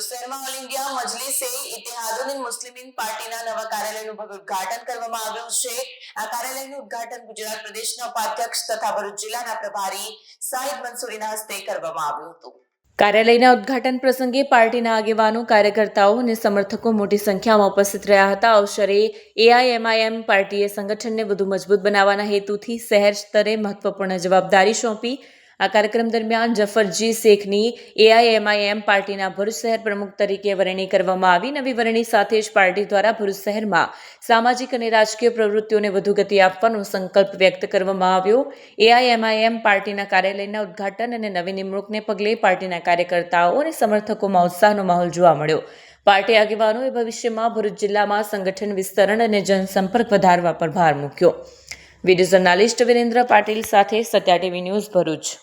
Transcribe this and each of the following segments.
શહેરમાં all India કાર્યાલયના ઉદઘાટન પ્રસંગે પાર્ટીના આગેવાનો, કાર્યકર્તાઓ અને સમર્થકો મોટી સંખ્યામાં ઉપસ્થિત રહ્યા હતા. અવસરે એઆઈએમઆઈએમ પાર્ટીએ સંગઠનને વધુ મજબૂત બનાવવાના હેતુથી શહેર સ્તરે મહત્વપૂર્ણ જવાબદારી સોંપી. આ કાર્યક્રમ દરમિયાન જફરજી શેખની એઆઈએમઆઈએમ પાર્ટીના ભરૂચ શહેર પ્રમુખ તરીકે વરણી કરવામાં આવી. નવી વરણી સાથે જ પાર્ટી દ્વારા ભરૂચ શહેરમાં સામાજિક અને રાજકીય પ્રવૃત્તિઓને વધુ ગતિ આપવાનો સંકલ્પ વ્યક્ત કરવામાં આવ્યો. એઆઈએમઆઈએમ પાર્ટીના કાર્યાલયના ઉદ્ઘાટન અને નવી નિમણૂકને પગલે પાર્ટીના કાર્યકર્તાઓ અને સમર્થકોમાં ઉત્સાહનો માહોલ જોવા મળ્યો. પાર્ટી આગેવાનોએ ભવિષ્યમાં ભરૂચ જિલ્લામાં સંગઠન વિસ્તરણ અને જનસંપર્ક વધારવા પર ભાર મૂક્યો. વીડિયો જર્નાલિસ્ટ વિરેન્દ્ર પાટીલ સાથે સત્યા ટીવી ન્યૂઝ ભરૂચ.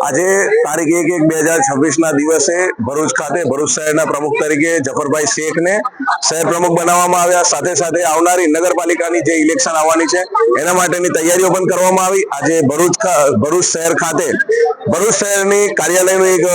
આજે તારીખ એક એક બે હજાર છવ્વીસ ના દિવસે ભરૂચ ખાતે, ભરૂચ શહેરના પ્રમુખ તરીકે જફરભાઈ શેખને શહેર પ્રમુખ બનાવવામાં આવ્યા. સાથે સાથે આવનારી નગરપાલિકાની જે ઇલેક્શન આવવાની છે, એના માટેની તૈયારીઓ પણ કરવામાં આવી. આજે ભરૂચ ભરૂચ શહેર ખાતે, ભરૂચ શહેરની કાર્યાલયનું એક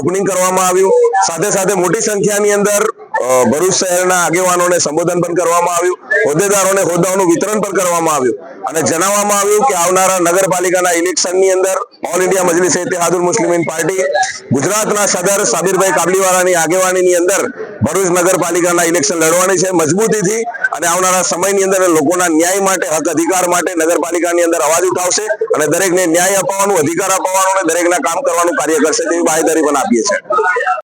ઓપનિંગ કરવામાં આવ્યું. સાથે સાથે મોટી સંખ્યાની અંદર ભરૂચ શહેરના આગેવાનોને સંબોધન પણ કરવામાં આવ્યું, હોદ્દેદારોને હોદ્દાઓનું વિતરણ પણ કરવામાં આવ્યું અને જણાવવામાં આવ્યું કે આવનારા નગરપાલિકાના ઇલેક્શનની અંદર all India Majlis Ittehadul Muslimeen party, ગુજરાતના સદર સાબિરભાઈ કાબલીવાલાની આગેવાનીની અંદર ભરૂચ નગરપાલિકાના ઇલેક્શન લડવાની છે, મજબૂતીથી અને આવનારા સમયની અંદર લોકોના ન્યાય માટે, હક અધિકાર માટે નગરપાલિકાની અંદર અવાજ ઉઠાવશે અને દરેકને ન્યાય અપાવવાનું, અધિકાર અપાવવાનું અને દરેકના કામ કરવાનું કાર્ય કરશે તેવી બાહેધરી પણ આપીએ છીએ.